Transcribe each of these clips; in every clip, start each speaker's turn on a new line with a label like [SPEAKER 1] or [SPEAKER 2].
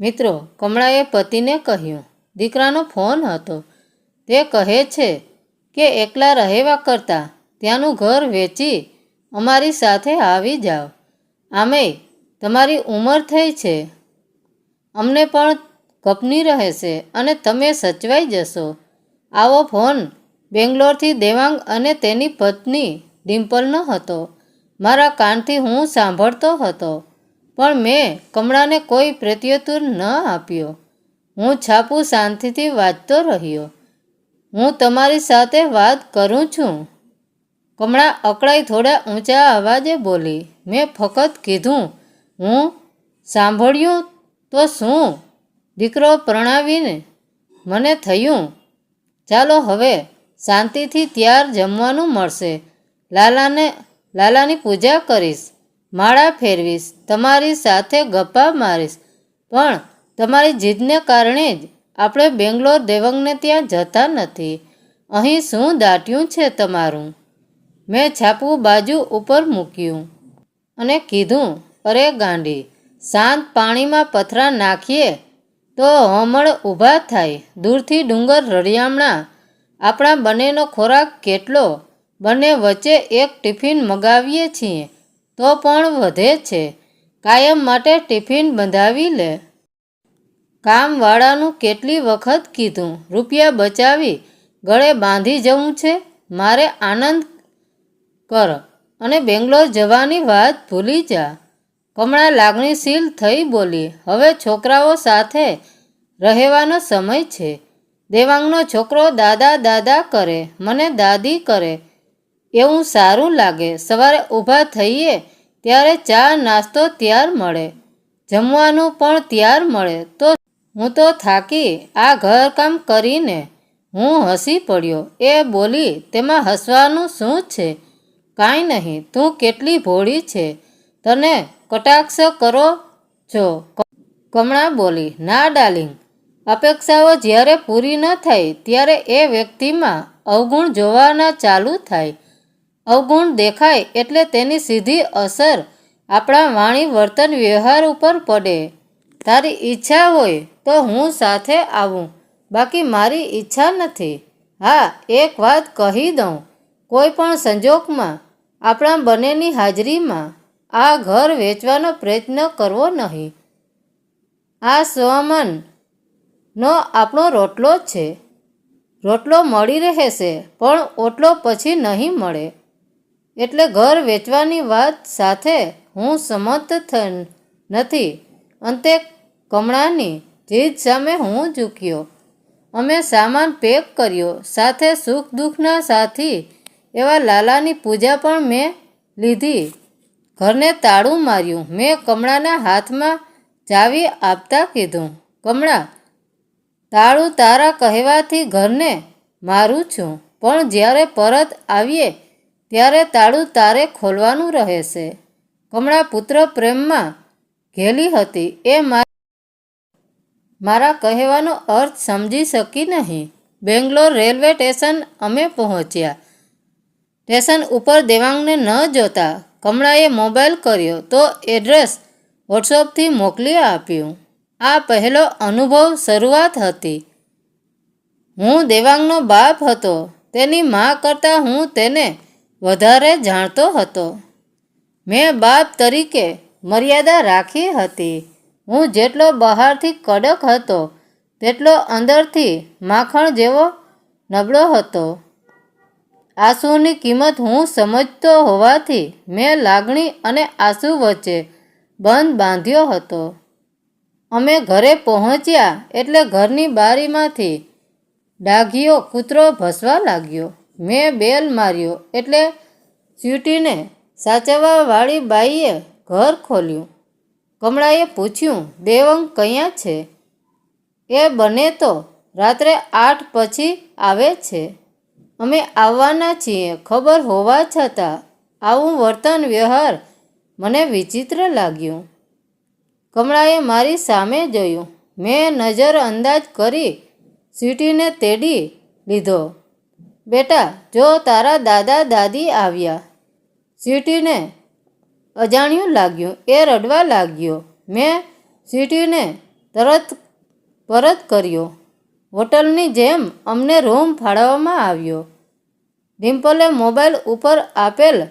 [SPEAKER 1] મિત્રો, કમળાએ પતિને કહ્યું, દીકરાનો ફોન હતો. તે કહે છે કે એકલા રહેવા કરતાં ત્યાંનું ઘર વેચી અમારી સાથે આવી જાઓ. આમેય તમારી ઉંમર થઈ છે. અમને પણ કપની રહેશે અને તમે સચવાઈ જશો. આવો ફોન બેંગ્લોરથી દેવાંગ અને તેની પત્ની ડિમ્પલનો હતો. મારા કાનથી હું સાંભળતો હતો. પણ મેં કમળાને કોઈ પ્રત્યુત્તર ન આપ્યો. હું છાપું શાંતિથી વાંચતો રહ્યો. હું તમારી સાથે વાત કરું છું. કમળા અકળાઈ થોડા ઊંચા અવાજે બોલી, મેં ફક્ત કીધું, હું સાંભળ્યું તો શું? દીકરો પ્રણાવીને મને થયું. ચાલો હવે શાંતિથી ત્યાર જમવાનું મળશે. લાલાને, લાલાની પૂજા કરીશ. માળા ફેરવીશ, તમારી સાથે ગપ્પા મારીશ. પણ તમારી જીદને કારણે જ આપણે બેંગ્લોર દેવંગને ત્યાં જતા નથી. અહીં શું દાટ્યું છે તમારું? મેં છાપું બાજુ ઉપર મૂક્યું અને કીધું, અરે ગાંડી, શાંત પાણીમાં પથરા નાખીએ તો હમણ ઊભા થાય. દૂરથી ડુંગર રળિયામણા. આપણા બંનેનો ખોરાક કેટલો? બંને વચ્ચે એક ટિફિન મગાવીએ છીએ. તો પણ વધે છે. કાયમ માટે ટિફિન બંધાવી લે. કામવાળાનું કેટલી વખત કીધું, રૂપિયા બચાવી, ગળે બાંધી જવું છે? મારે આનંદ કર અને બેંગ્લોર જવાની વાત ભૂલી જા. કમળા લાગણીશીલ થઈ બોલી, હવે છોકરાઓ સાથે રહેવાનો સમય છે. દેવાંગનો છોકરો દાદા દાદા કરે, મને દાદી કરે એવું સારું લાગે. સવારે ઊભા થઈએ ત્યારે ચા નાસ્તો ત્યાર મળે. જમવાનું પણ ત્યાર મળે. તો હું તો થાકી આ ઘરકામ કરીને હું હસી પડ્યો. એ બોલી, તેમાં હસવાનું શું છે? કાંઈ નહીં. તું કેટલી ભોળી છે. તને કટાક્ષ કરો છો. કમળા બોલી, ના, ડાર્લિંગ. અપેક્ષાઓ જ્યારે પૂરી ન થાય, ત્યારે એ વ્યક્તિમાં અવગુણ જોવાના ચાલુ થાય. અવગુણ દેખાય એટલે તેની સીધી અસર આપણા વાણી વર્તન વ્યવહાર ઉપર પડે. તારી ઈચ્છા હોય તો હું સાથે આવું. બાકી મારી ઈચ્છા નથી. હા, એક વાત કહી દઉં. કોઈ પણ સંજોગમાં આપણા બંનેની હાજરીમાં આ ઘર વેચવાનો પ્રયત્ન કરવો નહીં. આ સ્વમન આપણો રોટલો છે. રોટલો મળી રહેશે, પણ ઓટલો પછી નહીં મળે. એટલે ઘર વેચવાની વાત સાથે હું સંમત નથી. અંતે કમળાની જીદ સામે હું ઝૂક્યો. અમે સામાન પેક કર્યો, સાથે સુખ દુઃખના સાથી એવા લાલાની પૂજા પણ મેં લીધી. ઘરને તાળું માર્યું, મેં કમળાના હાથમાં ચાવી આપતા કીધું, કમળા, તાળું તારા કહેવાથી ઘરને મારું છું, પણ જ્યારે પરત આવીએ ત્યારે તાળું તારે ખોલવાનું રહેશે. કમળા પુત્ર પ્રેમમાં ઘેલી હતી. એ મારા કહેવાનો અર્થ સમજી શકી નહીં. બેંગ્લોર રેલવે સ્ટેશન અમે પહોંચ્યા. સ્ટેશન ઉપર દેવાંગને ન જોતા કમળાએ મોબાઈલ કર્યો તો એડ્રેસ વોટ્સઅપથી મોકલી આપ્યું. આ પહેલો અનુભવ શરૂઆત હતી. હું દેવાંગનો બાપ હતો. તેની મા કરતાં હું તેને વધારે જાણતો હતો. મેં બાપ તરીકે મર્યાદા રાખી હતી. હું જેટલો બહારથી કડક હતો, તેટલો અંદરથી માખણ જેવો નબળો હતો. આંસુની કિંમત હું સમજતો હોવાથી મેં લાગણી અને આંસુ વચ્ચે બંધ બાંધ્યો હતો. અમે ઘરે પહોંચ્યા એટલે ઘરની બારીમાંથી ડાઘીયો કૂતરો ભસવા લાગ્યો. મેં બેલ માર્યો એટલે સ્વીટીને સાચવવાવાળી બાઈએ ઘર ખોલ્યું. કમળાએ પૂછ્યું, દેવંગ ક્યાં છે? એ બને તો રાત્રે આઠ પછી આવે છે. અમે આવવાના છીએ, ખબર હોવા છતાં આવું વર્તન વ્યવહાર મને વિચિત્ર લાગ્યું. કમળાએ મારી સામે જોયું. મેં નજર અંદાજ કરી સ્વીટીને તેડી લીધો. બેટા, જો તારા દાદા દાદી આવ્યા સ્વીટીને અજાણ્યું લાગ્યું, એ રડવા લાગ્યો. મેં સ્વીટીને તરત પરત કર્યો. હોટલની જેમ અમને રૂમ ફાળવવામાં આવ્યો. ડિમ્પલે મોબાઈલ ઉપર આપેલ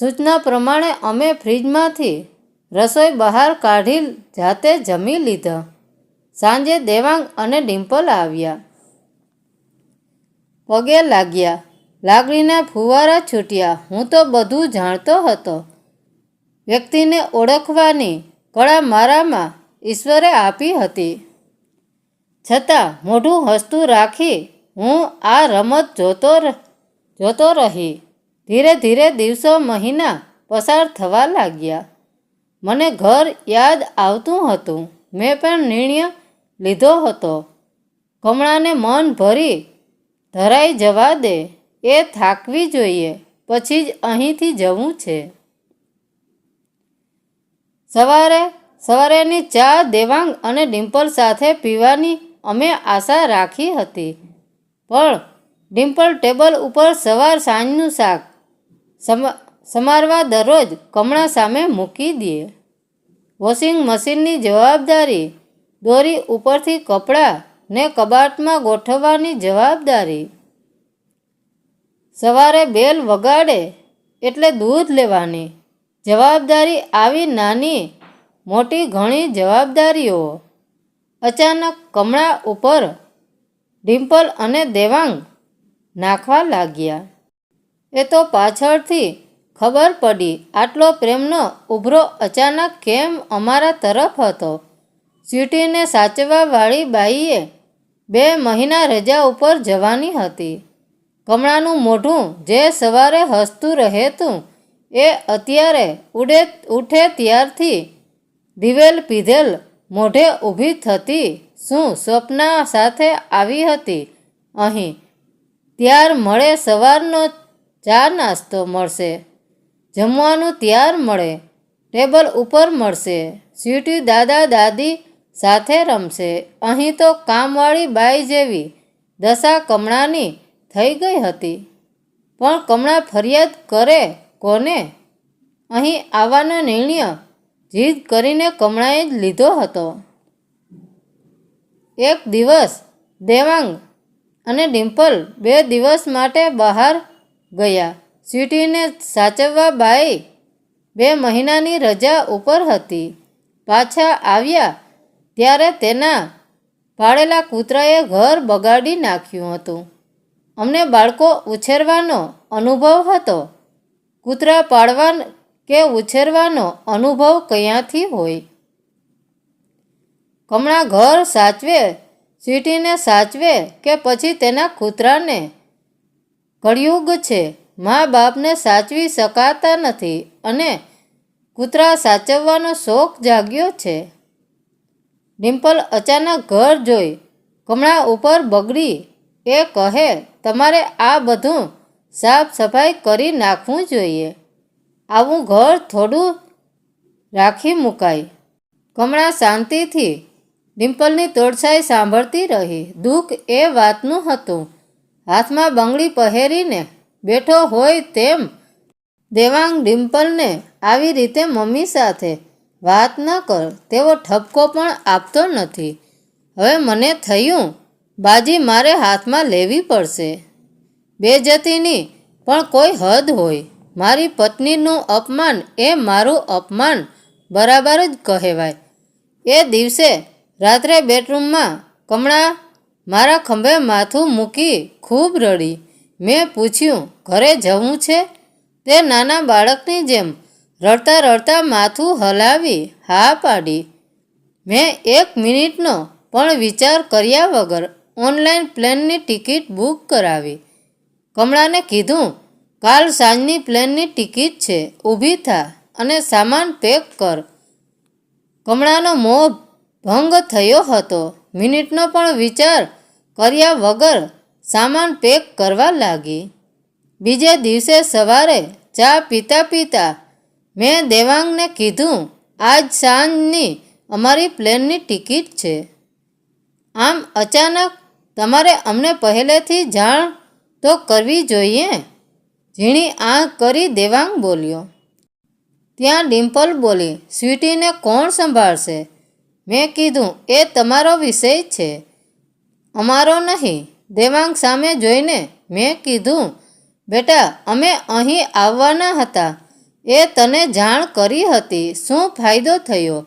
[SPEAKER 1] સૂચના પ્રમાણે અમે ફ્રીજમાંથી રસોઈ બહાર કાઢી જાતે જમી લીધા. સાંજે દેવાંગ અને ડિમ્પલ આવ્યા. પગે લાગ્યા. લાગણીના ફુવારા છૂટ્યા. હું તો બધું જાણતો હતો. વ્યક્તિને ઓળખવાની કળા મારામાં ઈશ્વરે આપી હતી. છતાં મોઢું હસતું રાખી હું આ રમત જોતો જોતો રહી. ધીરે ધીરે દિવસો મહિના પસાર થવા લાગ્યા. મને ઘર યાદ આવતું હતું. મેં પણ નિર્ણય લીધો હતો. કમળાને મન ભરી ધરાઈ જવા દે, એ થાકવી જોઈએ, પછી જ અહીંથી જવું છે. સવારે સવારેની ચા, દેવાંગ અને ડિમ્પલ સાથે પીવાની અમે આશા રાખી હતી. પણ ડિમ્પલ ટેબલ ઉપર સવાર સાંજનું શાક સમ- સમારવા દરરોજ કમળા સામે મૂકી દે. વોશિંગ મશીનની જવાબદારી દોરી ઉપરથી કપડાં ને કબાટમાં ગોઠવવાની જવાબદારી. સવારે બેલ વગાડે એટલે દૂધ લેવાની. જવાબદારી આવી નાની, મોટી ઘણી જવાબદારીઓ. અચાનક કમળા ઉપર ડિમ્પલ અને દેવાંગ નાખવા લાગ્યા. એ તો પાછળથી ખબર પડી, આટલો પ્રેમનો ઉભરો અચાનક કેમ અમારા તરફ હતો? સ્વીટીને સાચવવાવાળી બાઈએ બે મહિના રજા ઉપર જવાની હતી. કમળાનું મોઢું જે સવારે હસતું રહેતું, એ અત્યારે ઉડે, ઉઠે ત્યારથી દિવેલ પીધેલ મોઢે ઊભી થતી શું સ્વપ્ના સાથે આવી હતી? અહીં ત્યાર મળે સવારનો ચા નાસ્તો મળશે. જમવાનું ત્યાર મળે, ટેબલ ઉપર મળશે. સ્વીટી દાદા દાદી સાથે રમશે. અહીં તો કામવાળી બાઈ જેવી દશા કમળાની થઈ ગઈ હતી. પણ કમળા ફરિયાદ કરે કોને? અહીં આવવાનો નિર્ણય જીદ કરીને કમળાએ જ લીધો હતો. એક દિવસ દેવાંગ અને ડિમ્પલ બે દિવસ માટે બહાર ગયા. સ્વીટીને સાચવવા બાઈ બે મહિનાની રજા ઉપર હતી. પાછા આવ્યા ત્યારે તેના પાળેલા કૂતરાએ ઘર બગાડી નાખ્યું હતું. અમને બાળકો ઉછેરવાનો અનુભવ હતો. કૂતરા પાળવા કે ઉછેરવાનો અનુભવ ક્યાંથી હોય? કમળા ઘર સાચવે સ્વીટીને સાચવે કે પછી તેના કૂતરાને કળિયુગ છે? મા બાપને સાચવી શકાતા નથી અને કૂતરા સાચવવાનો શોખ જાગ્યો છે. ડિમ્પલ અચાનક ઘર જોઈ, કમળા ઉપર બગડી એ કહે, તમારે આ બધું સાફ સફાઈ કરી નાખવું જોઈએ. આવું ઘર થોડું રાખી મુકાય કમળા શાંતિથી ડિમ્પલની તોડસાઈ સાંભળતી રહી. દુઃખ એ વાતનું હતું. હાથમાં બંગડી પહેરીને બેઠો હોય તેમ દેવાંગ ડિમ્પલને આવી રીતે મમ્મી સાથે વાત ન કર, તેવો ઠપકો પણ આપતો નથી. હવે મને થયું, બાજી મારે હાથમાં લેવી પડશે. બેજતીની, પણ કોઈ હદ હોય. મારી પત્નીનું અપમાન એ મારું અપમાન બરાબર જ કહેવાય. એ દિવસે રાત્રે બેડરૂમમાં કમળા મારા ખંભે માથું મૂકી ખૂબ રડી. મેં પૂછ્યું, ઘરે જવું છે? તે નાના બાળકની જેમ રડતા રડતા માથું હલાવી હા પાડી. મેં એક મિનિટનો પણ વિચાર કર્યા વગર ઓનલાઈન પ્લેનની ટિકિટ બુક કરાવી. કમળાને કીધું, કાલ સાંજની પ્લેનની ટિકિટ છે, ઊભી થા અને સામાન પેક કર. કમળાનો મોહ ભંગ થયો હતો. મિનિટનો પણ વિચાર કર્યા વગર સામાન પેક કરવા લાગી. બીજે દિવસે સવારે ચા પીતા પીતા મેં દેવાંગને કીધું, આજ સાંજની અમારી પ્લેનની ટિકિટ છે. આમ અચાનક તમારે અમને પહેલેથી જાણ તો કરવી જોઈએ ઝીણી આંખ કરી દેવાંગ બોલ્યો. ત્યાં ડિમ્પલ બોલી, સ્વીટીને કોણ સંભાળશે મેં કીધું, એ તમારો વિષય છે. અમારો નહીં. દેવાંગ સામે જોઈને મેં કીધું, બેટા, અમે અહીં આવવાના હતા. એ તને જાણ કરી હતી. શું ફાયદો થયો?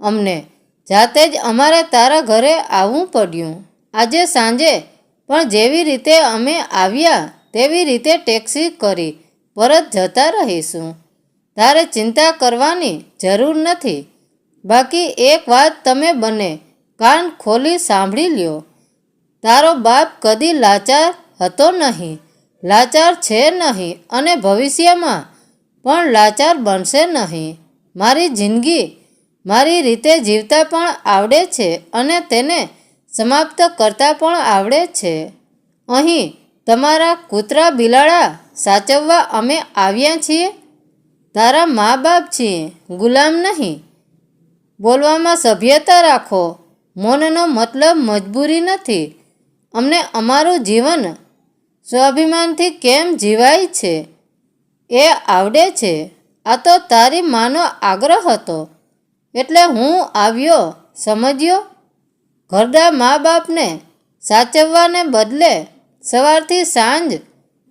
[SPEAKER 1] અમને જાતે જ અમારે તારા ઘરે આવવું પડ્યું. આજે સાંજે પણ જેવી રીતે અમે આવ્યા, તેવી રીતે ટેક્સી કરી પરત જતા રહીશું. તારે ચિંતા કરવાની જરૂર નથી. બાકી એક વાત તમે બને કાન ખોલી સાંભળી લ્યો. તારો બાપ કદી લાચાર હતો નહીં. લાચાર છે નહીં અને ભવિષ્યમાં પણ લાચાર બનશે નહીં. મારી જિંદગી મારી રીતે જીવતા પણ આવડે છે અને તેને સમાપ્ત કરતા પણ આવડે છે. અહીં તમારા કૂતરા બિલાડા સાચવવા અમે આવ્યા છીએ? તારા મા બાપ છીએ, ગુલામ નહીં. બોલવામાં સભ્યતા રાખો. મૌનનો મતલબ મજબૂરી નથી. અમને અમારું જીવન સ્વાભિમાનથી કેમ જીવાય છે? એ આવડે છે. આ તો તારી માનો આગ્રહ હતો. એટલે હું આવ્યો, સમજ્યો? ઘરડા મા બાપને સાચવવાને બદલે સવારથી સાંજ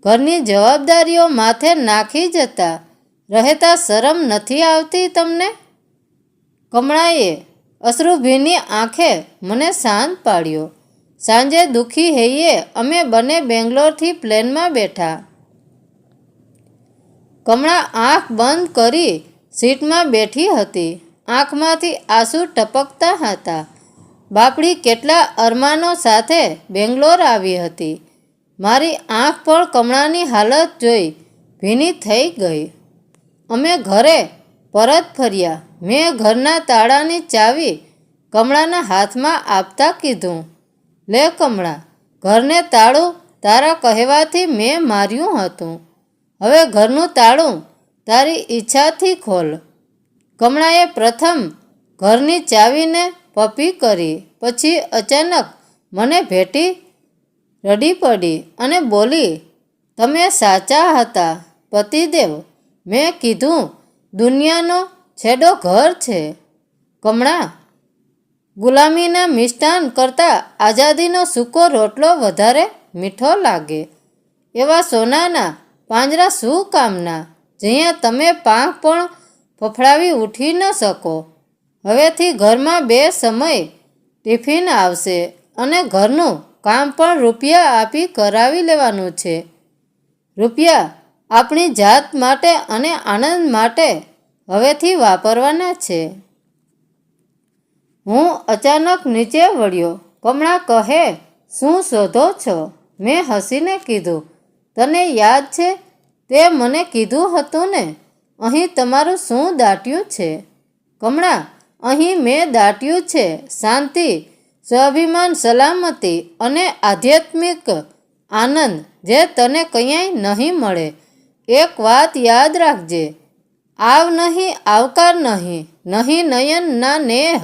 [SPEAKER 1] ઘરની જવાબદારીઓ માથે નાખી જતા રહેતા શરમ નથી આવતી તમને? કમળાએ અશ્રુભીની આંખે મને શાંત પાડ્યો. સાંજે દુઃખી હૈયે અમે બંને બેંગ્લોરથી પ્લેનમાં બેઠા. કમળા આંખ બંધ કરી સીટમાં બેઠી હતી. આંખમાંથી આંસુ ટપકતા હતા. બાપડી કેટલા અરમાનો સાથે બેંગ્લોર આવી હતી. મારી આંખ પણ કમળાની હાલત જોઈ ભીની થઈ ગઈ. અમે ઘરે પરત ફર્યા. મેં ઘરના તાળાની ચાવી કમળાના હાથમાં આપતા કીધું, લે કમળા, ઘરને તાળું તારા કહેવાથી મેં માર્યું હતું. હવે ઘરનું તાળું તારી ઈચ્છાથી ખોલ. કમળાએ પ્રથમ ઘરની ચાવીને પપી કરી, પછી અચાનક મને ભેટી રડી પડી અને બોલી, તમે સાચા હતા, પતિદેવ. મેં કીધું, દુનિયાનો છેડો ઘર છે. કમળા, ગુલામીના મિષ્ટાન કરતાં આઝાદીનો સૂકો રોટલો વધારે મીઠો લાગે. એવા સોનાના પાંજરા શું કામના? જ્યાં તમે પાંખ પણ ફફડાવી ઉઠી ન શકો. હવેથી ઘરમાં બે સમય ટિફિન આવશે અને ઘરનું કામ પણ રૂપિયા આપી કરાવી લેવાનું છે. રૂપિયા આપણી જાત માટે અને આનંદ માટે હવેથી વાપરવાના છે. હું અચાનક નીચે વળ્યો. કમળા કહે, શું શોધો છો? મેં હસીને કીધું. તને યાદ છે? તે મને કીધું હતું ને, અહીં તમારું શું દાટ્યું છે? કમળા, અહીં મેં દાટ્યું છે શાંતિ, સ્વાભિમાન, સલામતી અને આધ્યાત્મિક આનંદ જે તને ક્યાંય નહીં મળે. એક વાત યાદ રાખજે, આવ નહીં, આવકાર નહીં નહીં નયન ના નેહ,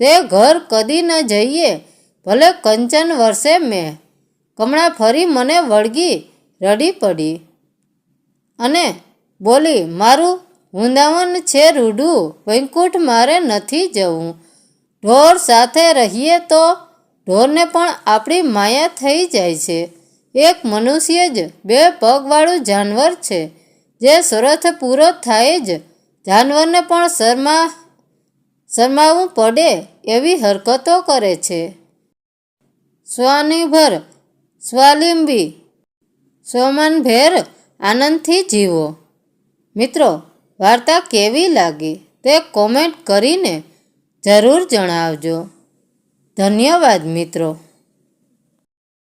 [SPEAKER 1] તે ઘર કદી ન જઈએ, ભલે કંચન વર્ષે મેં. કમળા ફરી મને વળગી રડી પડી. અને બોલી, મારું વૃંદાવન છે રૂડું, વૈકુંઠ મારે નથી જવું. ઢોર સાથે રહીએ તો ઢોરને પણ આપણી માયા થઈ જાય છે. એક મનુષ્ય જ બે પગવાળું જાનવર છે. જે સુરથ પૂરો થાય જ. જાનવરને પણ શરમા શરમાવવું પડે એવી હરકતો કરે છે. સ્વાનિભર સ્વાવલંબી સ્વમાનભેર આનંદથી જીવો. મિત્રો વાર્તા કેવી લાગી તે કોમેન્ટ કરીને જરૂર જણાવજો. ધન્યવાદ મિત્રો.